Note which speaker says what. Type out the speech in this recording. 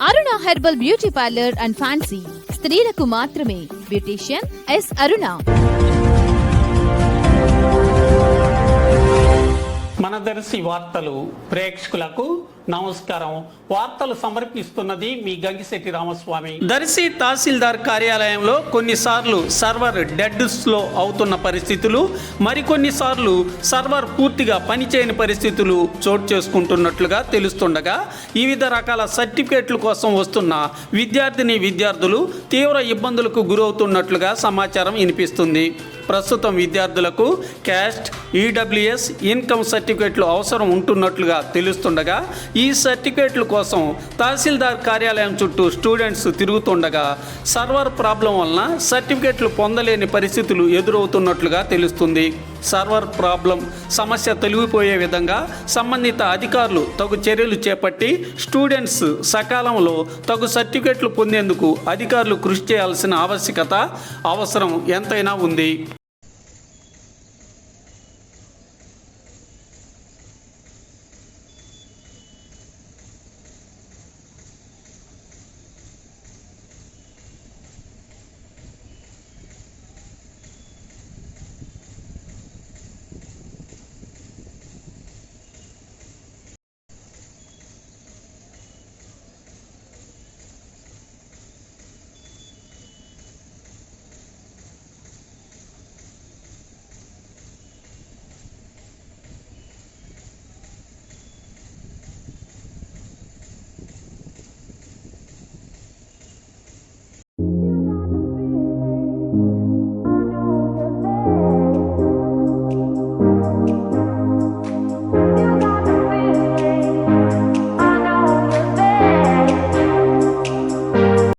Speaker 1: Aruna herbal beauty parlour and fancy. స్త్రీలకు మాత్రమే beautician yes అరుణ.
Speaker 2: మన వార్తలు ప్రేక్షకులకు నమస్కారం. వార్తలు సమర్పిస్తున్నది మీ గంగిశెట్టి రామస్వామి. దర్శి తహసీల్దార్ కార్యాలయంలో కొన్నిసార్లు సర్వర్ డెడ్ స్లో అవుతున్న పరిస్థితులు మరికొన్నిసార్లు సర్వర్ పూర్తిగా పనిచేయని పరిస్థితులు చోటు చేసుకుంటున్నట్లుగా తెలుస్తుండగా వివిధ రకాల సర్టిఫికేట్ల కోసం వస్తున్న విద్యార్థిని విద్యార్థులు తీవ్ర ఇబ్బందులకు గురవుతున్నట్లుగా సమాచారం వినిపిస్తుంది. ప్రస్తుతం విద్యార్థులకు క్యాస్ట్ ఈడబ్ల్యూఎస్ ఇన్కమ్ సర్టిఫికేట్లు అవసరం ఉంటున్నట్లుగా తెలుస్తుండగా ఈ సర్టిఫికేట్ల కోసం తహసీల్దార్ కార్యాలయం చుట్టూ స్టూడెంట్స్ తిరుగుతుండగా సర్వర్ ప్రాబ్లం వలన సర్టిఫికేట్లు పొందలేని పరిస్థితులు ఎదురవుతున్నట్లుగా తెలుస్తుంది. సర్వర్ ప్రాబ్లం సమస్య తొలగిపోయే విధంగా సంబంధిత అధికారులు తగు చర్యలు చేపట్టి స్టూడెంట్స్ సకాలంలో తగు సర్టిఫికేట్లు పొందేందుకు అధికారులు కృషి చేయాల్సిన ఆవశ్యకత అవసరం ఎంతైనా ఉంది.